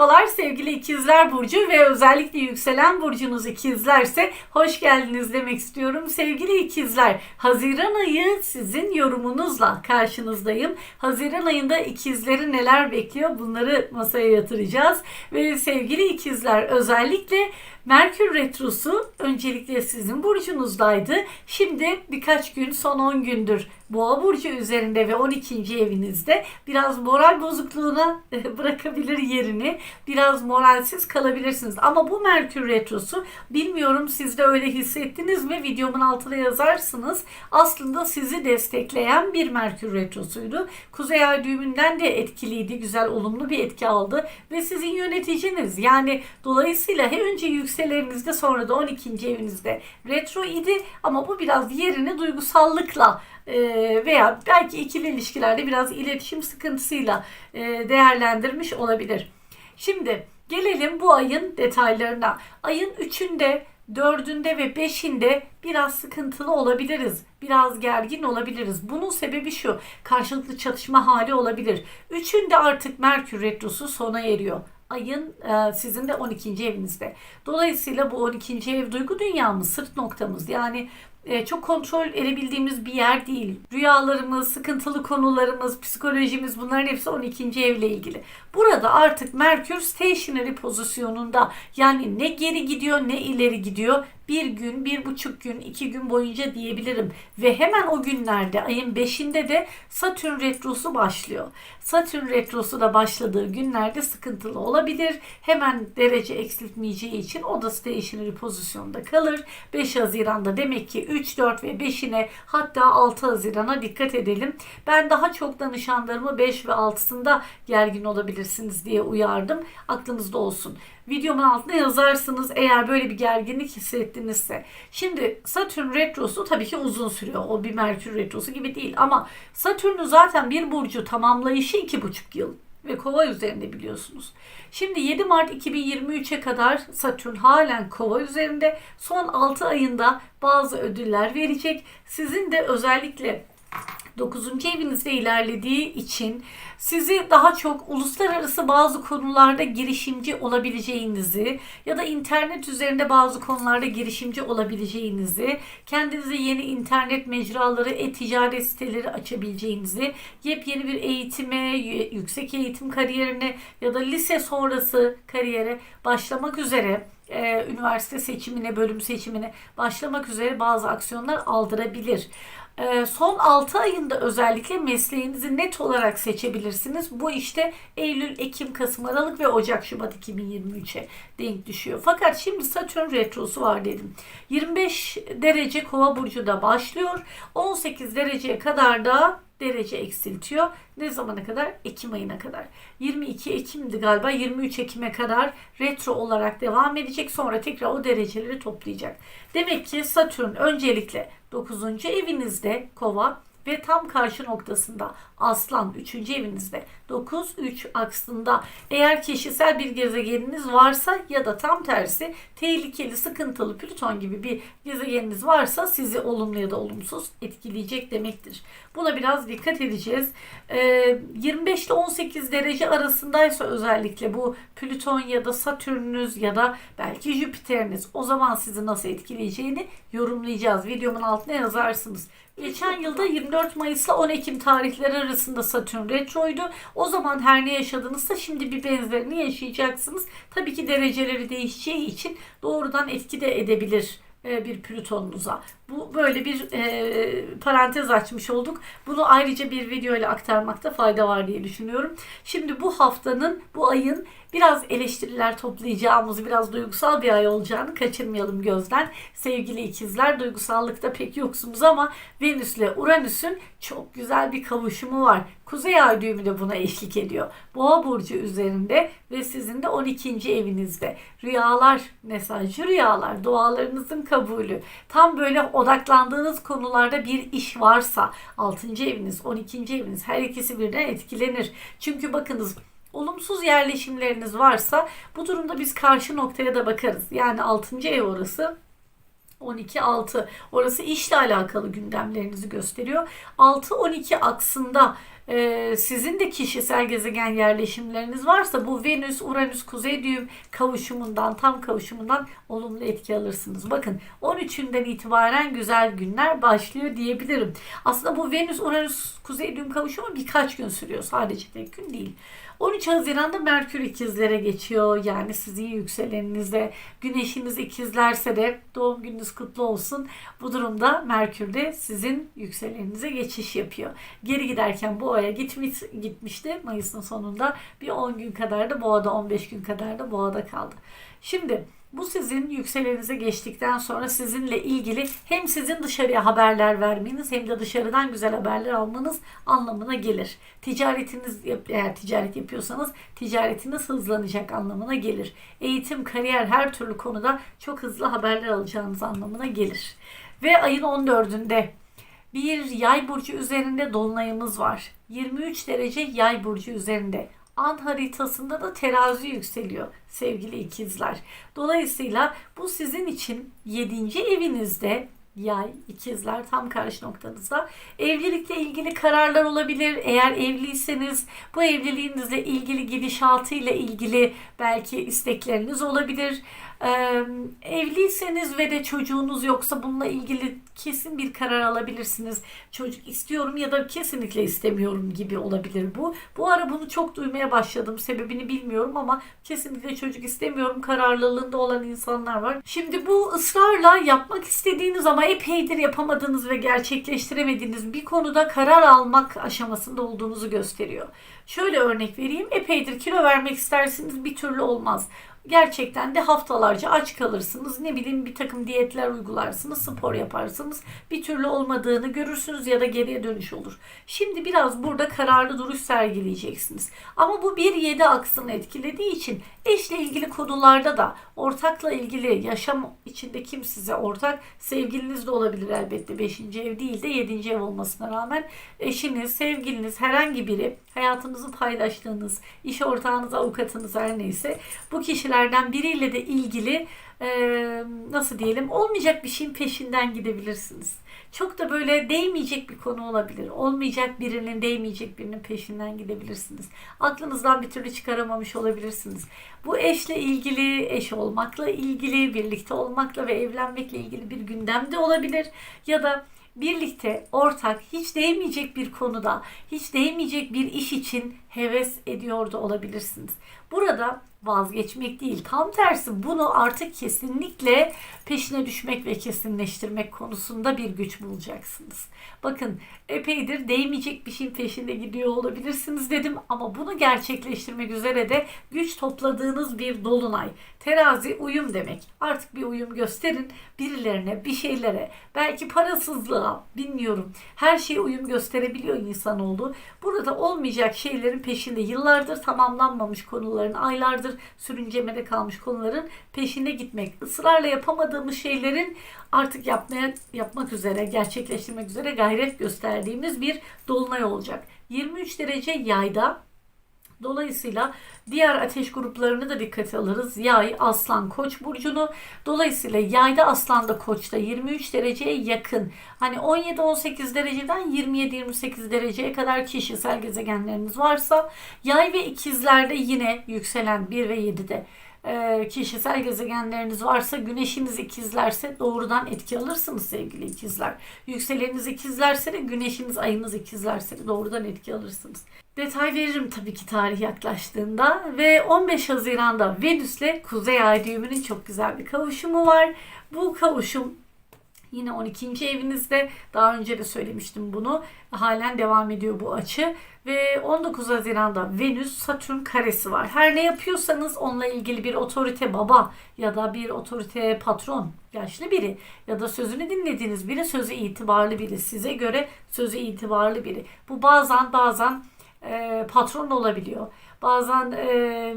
Merhabalar sevgili ikizler burcu ve özellikle yükselen burcunuz ikizlerse hoş geldiniz demek istiyorum. Sevgili ikizler Haziran ayı sizin yorumunuzla karşınızdayım. Haziran ayında ikizleri neler bekliyor bunları masaya yatıracağız. Ve sevgili ikizler özellikle Merkür Retrosu öncelikle sizin burcunuzdaydı. Şimdi birkaç gün son 10 gündür Boğa burcu üzerinde ve 12. evinizde biraz moral bozukluğuna bırakabilir yerini. Biraz moralsiz kalabilirsiniz. Ama bu Merkür Retrosu bilmiyorum siz de öyle hissettiniz mi? Videomun altına yazarsınız. Aslında sizi destekleyen bir Merkür Retrosuydu. Kuzey Ay düğümünden de etkiliydi. Güzel, olumlu bir etki aldı. Ve sizin yöneticiniz. Yani dolayısıyla hem önce yükselenizde sonra da 12. evinizde retro idi. Ama bu biraz yerini duygusallıkla e, veya belki ikili ilişkilerde biraz iletişim sıkıntısıyla e, değerlendirmiş olabilir. Şimdi gelelim bu ayın detaylarına. Ayın 3'ünde, 4'ünde ve 5'inde biraz sıkıntılı olabiliriz. Biraz gergin olabiliriz. Bunun sebebi şu. Karşılıklı çatışma hali olabilir. 3'ünde artık Merkür Retrosu sona eriyor ayın e, sizin de 12. evinizde. Dolayısıyla bu 12. ev duygu dünyamız, sırt noktamız. Yani çok kontrol edebildiğimiz bir yer değil. Rüyalarımız, sıkıntılı konularımız, psikolojimiz bunların hepsi 12. evle ilgili. Burada artık Merkür stationary pozisyonunda yani ne geri gidiyor ne ileri gidiyor bir gün, bir buçuk gün, iki gün boyunca diyebilirim. Ve hemen o günlerde ayın beşinde de Satürn retrosu başlıyor. Satürn retrosu da başladığı günlerde sıkıntılı olabilir. Hemen derece eksiltmeyeceği için o da stationary pozisyonda kalır. 5 Haziran'da demek ki 3, 4 ve 5'ine hatta 6 Haziran'a dikkat edelim. Ben daha çok danışanlarımı 5 ve 6'sında gergin olabilirsiniz diye uyardım. Aklınızda olsun. Videomun altına yazarsınız eğer böyle bir gerginlik hissettinizse. Şimdi Satürn retrosu tabii ki uzun sürüyor. O bir Merkür retrosu gibi değil ama Satürn'ün zaten bir burcu tamamlayışı iki buçuk yıl ve kova üzerinde biliyorsunuz. Şimdi 7 Mart 2023'e kadar Satürn halen kova üzerinde. Son 6 ayında bazı ödüller verecek. Sizin de özellikle 9. evinizde ilerlediği için sizi daha çok uluslararası bazı konularda girişimci olabileceğinizi ya da internet üzerinde bazı konularda girişimci olabileceğinizi, kendinize yeni internet mecraları, e-ticaret siteleri açabileceğinizi, yepyeni bir eğitime, yüksek eğitim kariyerine ya da lise sonrası kariyere başlamak üzere e, üniversite seçimine, bölüm seçimine başlamak üzere bazı aksiyonlar aldırabilir. Ee, son 6 ayında özellikle mesleğinizi net olarak seçebilirsiniz. Bu işte Eylül, Ekim, Kasım, Aralık ve Ocak, Şubat 2023'e denk düşüyor. Fakat şimdi Satürn retrosu var dedim. 25 derece kova burcu da başlıyor. 18 dereceye kadar da derece eksiltiyor. Ne zamana kadar? Ekim ayına kadar. 22 Ekim'di galiba. 23 Ekim'e kadar retro olarak devam edecek. Sonra tekrar o dereceleri toplayacak. Demek ki Satürn öncelikle 9. evinizde kova ve tam karşı noktasında Aslan 3. evinizde 9-3 aksında eğer kişisel bir gezegeniniz varsa ya da tam tersi tehlikeli, sıkıntılı Plüton gibi bir gezegeniniz varsa sizi olumlu ya da olumsuz etkileyecek demektir. Buna biraz dikkat edeceğiz. Ee, 25 ile 18 derece arasındaysa özellikle bu Plüton ya da Satürn'ünüz ya da belki Jüpiter'iniz o zaman sizi nasıl etkileyeceğini yorumlayacağız. Videomun altına yazarsınız. Geçen yılda 24 Mayıs ile 10 Ekim tarihleri arasında Satürn retroydu. O zaman her ne yaşadınızsa şimdi bir benzerini yaşayacaksınız. Tabii ki dereceleri değişeceği için doğrudan etki de edebilir e, bir Plütonunuza. Bu böyle bir e, parantez açmış olduk. Bunu ayrıca bir video ile aktarmakta fayda var diye düşünüyorum. Şimdi bu haftanın, bu ayın biraz eleştiriler toplayacağımız, biraz duygusal bir ay olacağını kaçırmayalım gözden. Sevgili ikizler, duygusallıkta pek yoksunuz ama Venüs ile Uranüs'ün çok güzel bir kavuşumu var. Kuzey ay düğümü de buna eşlik ediyor. Boğa burcu üzerinde ve sizin de 12. evinizde. Rüyalar, mesajcı rüyalar, dualarınızın kabulü. Tam böyle odaklandığınız konularda bir iş varsa 6. eviniz, 12. eviniz her ikisi birden etkilenir. Çünkü bakınız olumsuz yerleşimleriniz varsa bu durumda biz karşı noktaya da bakarız. Yani 6. ev orası 12 6. Orası işle alakalı gündemlerinizi gösteriyor. 6 12 aksında e, sizin de kişisel gezegen yerleşimleriniz varsa bu Venüs Uranüs kuzey düğüm kavuşumundan tam kavuşumundan olumlu etki alırsınız. Bakın 13'ünden itibaren güzel günler başlıyor diyebilirim. Aslında bu Venüs Uranüs kuzey düğüm kavuşumu birkaç gün sürüyor. Sadece tek gün değil. 13 Haziran'da Merkür ikizlere geçiyor. Yani sizin yükseleninize, güneşiniz ikizlerse de doğum gününüz kutlu olsun. Bu durumda Merkür de sizin yükseleninize geçiş yapıyor. Geri giderken Boğa'ya gitmiş, gitmişti Mayıs'ın sonunda. Bir 10 gün kadar da Boğa'da, 15 gün kadar da Boğa'da kaldı. Şimdi bu sizin yükselenize geçtikten sonra sizinle ilgili hem sizin dışarıya haberler vermeniz hem de dışarıdan güzel haberler almanız anlamına gelir. Ticaretiniz eğer ticaret yapıyorsanız ticaretiniz hızlanacak anlamına gelir. Eğitim, kariyer her türlü konuda çok hızlı haberler alacağınız anlamına gelir. Ve ayın 14'ünde bir yay burcu üzerinde dolunayımız var. 23 derece yay burcu üzerinde an haritasında da terazi yükseliyor sevgili ikizler. Dolayısıyla bu sizin için 7. evinizde yay, ikizler tam karşı noktanızda. Evlilikle ilgili kararlar olabilir. Eğer evliyseniz bu evliliğinizle ilgili gidişatıyla ilgili belki istekleriniz olabilir. Ee, evliyseniz ve de çocuğunuz yoksa bununla ilgili kesin bir karar alabilirsiniz. Çocuk istiyorum ya da kesinlikle istemiyorum gibi olabilir bu. Bu ara bunu çok duymaya başladım. Sebebini bilmiyorum ama kesinlikle çocuk istemiyorum kararlılığında olan insanlar var. Şimdi bu ısrarla yapmak istediğiniz ama epeydir yapamadığınız ve gerçekleştiremediğiniz bir konuda karar almak aşamasında olduğunuzu gösteriyor. Şöyle örnek vereyim. Epeydir kilo vermek istersiniz bir türlü olmaz gerçekten de haftalarca aç kalırsınız. Ne bileyim bir takım diyetler uygularsınız, spor yaparsınız. Bir türlü olmadığını görürsünüz ya da geriye dönüş olur. Şimdi biraz burada kararlı duruş sergileyeceksiniz. Ama bu 1-7 aksını etkilediği için eşle ilgili konularda da ortakla ilgili yaşam içinde kim size ortak sevgiliniz de olabilir elbette 5. ev değil de 7. ev olmasına rağmen eşiniz, sevgiliniz herhangi biri hayatınızı paylaştığınız iş ortağınız, avukatınız her neyse bu kişilerden biriyle de ilgili e, nasıl diyelim olmayacak bir şeyin peşinden gidebilirsiniz. Çok da böyle değmeyecek bir konu olabilir. Olmayacak birinin değmeyecek birinin peşinden gidebilirsiniz. Aklınızdan bir türlü çıkaramamış olabilirsiniz. Bu eşle ilgili, eş olmakla ilgili, birlikte olmakla ve evlenmekle ilgili bir gündemde olabilir. Ya da birlikte ortak hiç değmeyecek bir konuda, hiç değmeyecek bir iş için heves ediyor da olabilirsiniz. Burada vazgeçmek değil. Tam tersi bunu artık kesinlikle peşine düşmek ve kesinleştirmek konusunda bir güç bulacaksınız. Bakın epeydir değmeyecek bir şeyin peşinde gidiyor olabilirsiniz dedim ama bunu gerçekleştirmek üzere de güç topladığınız bir dolunay. Terazi uyum demek. Artık bir uyum gösterin birilerine, bir şeylere, belki parasızlığa, bilmiyorum. Her şeye uyum gösterebiliyor insanoğlu. Burada olmayacak şeylerin peşinde yıllardır tamamlanmamış konuların, aylardır sürüncemede kalmış konuların peşinde gitmek. ısrarla yapamadığımız şeylerin artık yapmaya yapmak üzere, gerçekleştirmek üzere gayret gösterdiğimiz bir dolunay olacak. 23 derece yayda Dolayısıyla diğer ateş gruplarını da dikkate alırız. Yay, aslan, koç burcunu. Dolayısıyla yayda aslanda koçta 23 dereceye yakın. Hani 17-18 dereceden 27-28 dereceye kadar kişisel gezegenleriniz varsa yay ve ikizlerde yine yükselen 1 ve 7'de e, kişisel gezegenleriniz varsa güneşiniz ikizlerse doğrudan etki alırsınız sevgili ikizler. Yükseleniniz ikizlerse de güneşiniz ayınız ikizlerse de doğrudan etki alırsınız. Detay veririm tabii ki tarih yaklaştığında ve 15 Haziran'da Venüs'le Kuzey Ay düğümünün çok güzel bir kavuşumu var. Bu kavuşum Yine 12. evinizde daha önce de söylemiştim bunu. Halen devam ediyor bu açı. Ve 19 Haziran'da Venüs Satürn karesi var. Her ne yapıyorsanız onunla ilgili bir otorite baba ya da bir otorite patron yaşlı biri ya da sözünü dinlediğiniz biri sözü itibarlı biri size göre sözü itibarlı biri. Bu bazen bazen e, patron olabiliyor. Bazen e,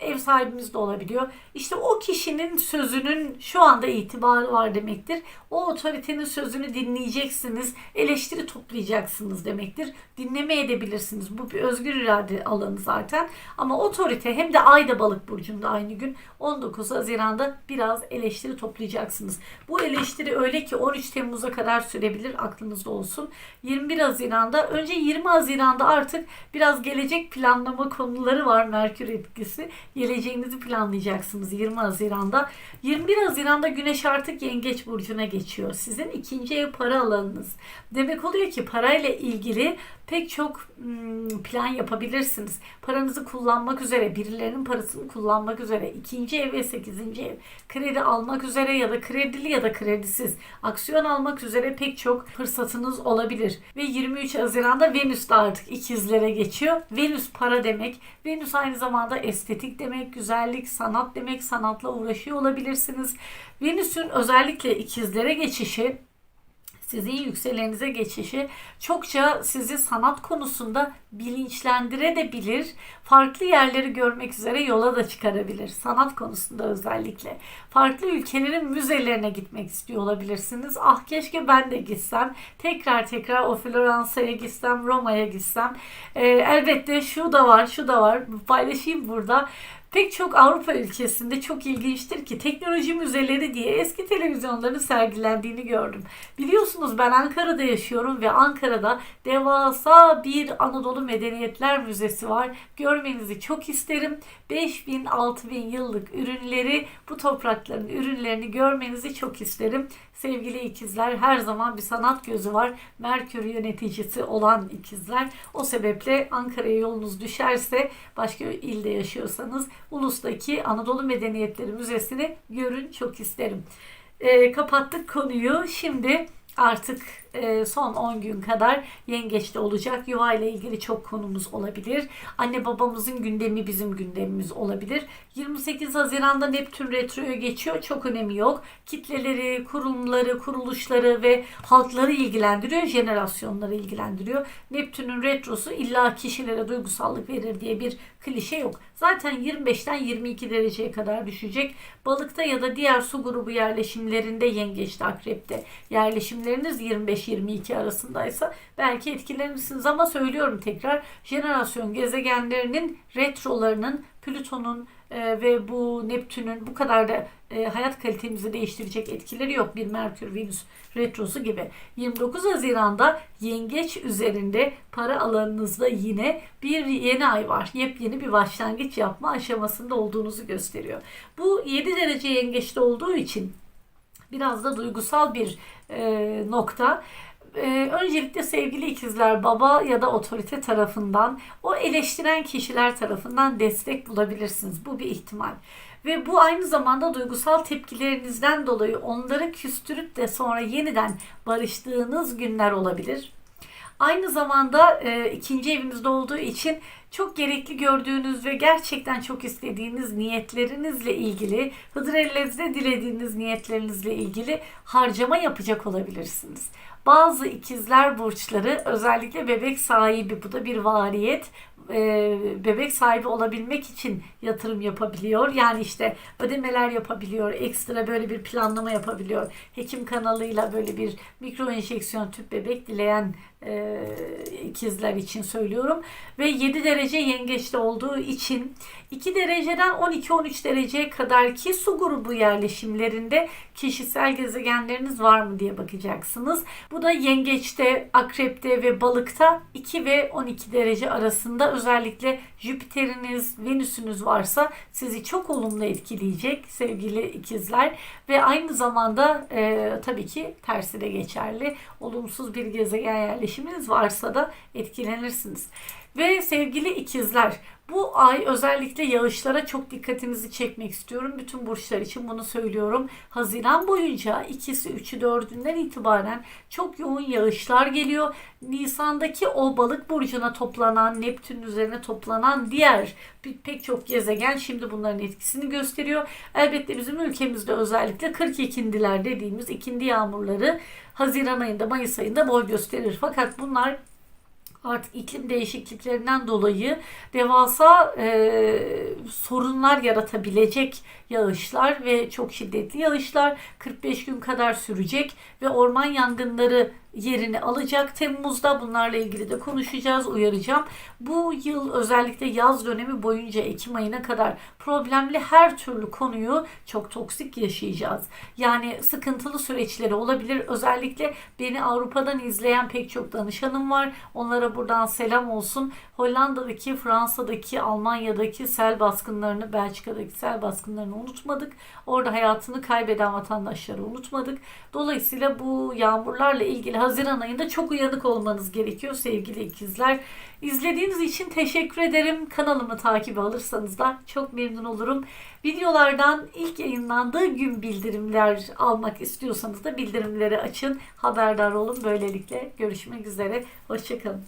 ev sahibimiz de olabiliyor. İşte o kişinin sözünün şu anda itibarı var demektir. O otoritenin sözünü dinleyeceksiniz, eleştiri toplayacaksınız demektir. Dinlemeye edebilirsiniz. Bu bir özgür irade alanı zaten. Ama otorite hem de Ayda Balık burcunda aynı gün 19 Haziran'da biraz eleştiri toplayacaksınız. Bu eleştiri öyle ki 13 Temmuz'a kadar sürebilir aklınızda olsun. 21 Haziran'da önce 20 Haziran'da artık biraz gelecek planlama konuları var Merkür etkisi. Geleceğinizi planlayacaksınız 20 Haziran'da. 21 Haziran'da Güneş artık Yengeç burcuna geçiyor. Sizin ikinci ev para alanınız. Demek oluyor ki parayla ilgili pek çok hmm, plan yapabilirsiniz. Paranızı kullanmak üzere, birilerinin parasını kullanmak üzere, ikinci ev ve sekizinci ev, kredi almak üzere ya da kredili ya da kredisiz, aksiyon almak üzere pek çok fırsatınız olabilir. Ve 23 Haziran'da Venüs de artık ikizlere geçiyor. Venüs para demek. Venüs aynı zamanda estetik demek, güzellik, sanat demek. Sanatla uğraşıyor olabilirsiniz. Venüs'ün özellikle ikizlere geçişi sizin yükselenize geçişi çokça sizi sanat konusunda bilinçlendirebilir. Farklı yerleri görmek üzere yola da çıkarabilir. Sanat konusunda özellikle. Farklı ülkelerin müzelerine gitmek istiyor olabilirsiniz. Ah keşke ben de gitsem. Tekrar tekrar o Floransa'ya gitsem, Roma'ya gitsem. Ee, elbette şu da var, şu da var. Paylaşayım burada. Pek çok Avrupa ülkesinde çok ilginçtir ki teknoloji müzeleri diye eski televizyonların sergilendiğini gördüm. Biliyorsunuz ben Ankara'da yaşıyorum ve Ankara'da devasa bir Anadolu Medeniyetler Müzesi var. Görmenizi çok isterim. 5000-6000 yıllık ürünleri, bu toprakların ürünlerini görmenizi çok isterim. Sevgili ikizler her zaman bir sanat gözü var. Merkür yöneticisi olan ikizler. O sebeple Ankara'ya yolunuz düşerse başka ilde yaşıyorsanız Ulus'taki Anadolu Medeniyetleri Müzesi'ni görün çok isterim. E, kapattık konuyu. Şimdi artık e, son 10 gün kadar yengeçte olacak. Yuva ile ilgili çok konumuz olabilir. Anne babamızın gündemi bizim gündemimiz olabilir. 28 Haziran'da Neptün retroya geçiyor. Çok önemi yok. Kitleleri, kurumları, kuruluşları ve halkları ilgilendiriyor. Jenerasyonları ilgilendiriyor. Neptün'ün retrosu illa kişilere duygusallık verir diye bir klişe yok. Zaten 25'ten 22 dereceye kadar düşecek. Balıkta ya da diğer su grubu yerleşimlerinde yengeçte, akrepte yerleşimleriniz 25-22 arasındaysa belki etkilenirsiniz ama söylüyorum tekrar jenerasyon gezegenlerinin retrolarının Plüton'un e, ve bu Neptün'ün bu kadar da e, hayat kalitemizi değiştirecek etkileri yok. Bir Merkür Venüs retrosu gibi. 29 Haziran'da Yengeç üzerinde para alanınızda yine bir yeni ay var. Yepyeni bir başlangıç yapma aşamasında olduğunuzu gösteriyor. Bu 7 derece yengeçte olduğu için biraz da duygusal bir e, nokta e, öncelikle sevgili ikizler baba ya da otorite tarafından o eleştiren kişiler tarafından destek bulabilirsiniz. Bu bir ihtimal. Ve bu aynı zamanda duygusal tepkilerinizden dolayı onları küstürüp de sonra yeniden barıştığınız günler olabilir. Aynı zamanda e, ikinci evinizde olduğu için çok gerekli gördüğünüz ve gerçekten çok istediğiniz niyetlerinizle ilgili, Hıdrellez'de dilediğiniz niyetlerinizle ilgili harcama yapacak olabilirsiniz. Bazı ikizler burçları özellikle bebek sahibi bu da bir variyet e, bebek sahibi olabilmek için yatırım yapabiliyor. Yani işte ödemeler yapabiliyor. Ekstra böyle bir planlama yapabiliyor. Hekim kanalıyla böyle bir mikro enjeksiyon tüp bebek dileyen e, ikizler için söylüyorum. Ve 7 derece yengeçte olduğu için 2 dereceden 12-13 dereceye kadar ki su grubu yerleşimlerinde kişisel gezegenleriniz var mı diye bakacaksınız. Bu da yengeçte, akrepte ve balıkta 2 ve 12 derece arasında özellikle Jüpiter'iniz, Venüs'ünüz varsa sizi çok olumlu etkileyecek sevgili ikizler ve aynı zamanda e, tabii ki tersi de geçerli. Olumsuz bir gezegen yerleşiminiz varsa da etkilenirsiniz. Ve sevgili ikizler bu ay özellikle yağışlara çok dikkatinizi çekmek istiyorum. Bütün burçlar için bunu söylüyorum. Haziran boyunca ikisi, üçü, dördünden itibaren çok yoğun yağışlar geliyor. Nisan'daki o balık burcuna toplanan, Neptün üzerine toplanan diğer pek çok gezegen şimdi bunların etkisini gösteriyor. Elbette bizim ülkemizde özellikle 42'ndiler dediğimiz ikindi yağmurları Haziran ayında, Mayıs ayında boy gösterir. Fakat bunlar artık iklim değişikliklerinden dolayı devasa e, sorunlar yaratabilecek yağışlar ve çok şiddetli yağışlar 45 gün kadar sürecek ve orman yangınları yerini alacak. Temmuz'da bunlarla ilgili de konuşacağız, uyaracağım. Bu yıl özellikle yaz dönemi boyunca Ekim ayına kadar problemli her türlü konuyu çok toksik yaşayacağız. Yani sıkıntılı süreçleri olabilir. Özellikle beni Avrupa'dan izleyen pek çok danışanım var. Onlara buradan selam olsun. Hollanda'daki, Fransa'daki, Almanya'daki sel baskınlarını, Belçika'daki sel baskınlarını unutmadık. Orada hayatını kaybeden vatandaşları unutmadık. Dolayısıyla bu yağmurlarla ilgili Haziran ayında çok uyanık olmanız gerekiyor sevgili ikizler. İzlediğiniz için teşekkür ederim. Kanalımı takip alırsanız da çok memnun olurum. Videolardan ilk yayınlandığı gün bildirimler almak istiyorsanız da bildirimleri açın. Haberdar olun. Böylelikle görüşmek üzere. Hoşçakalın.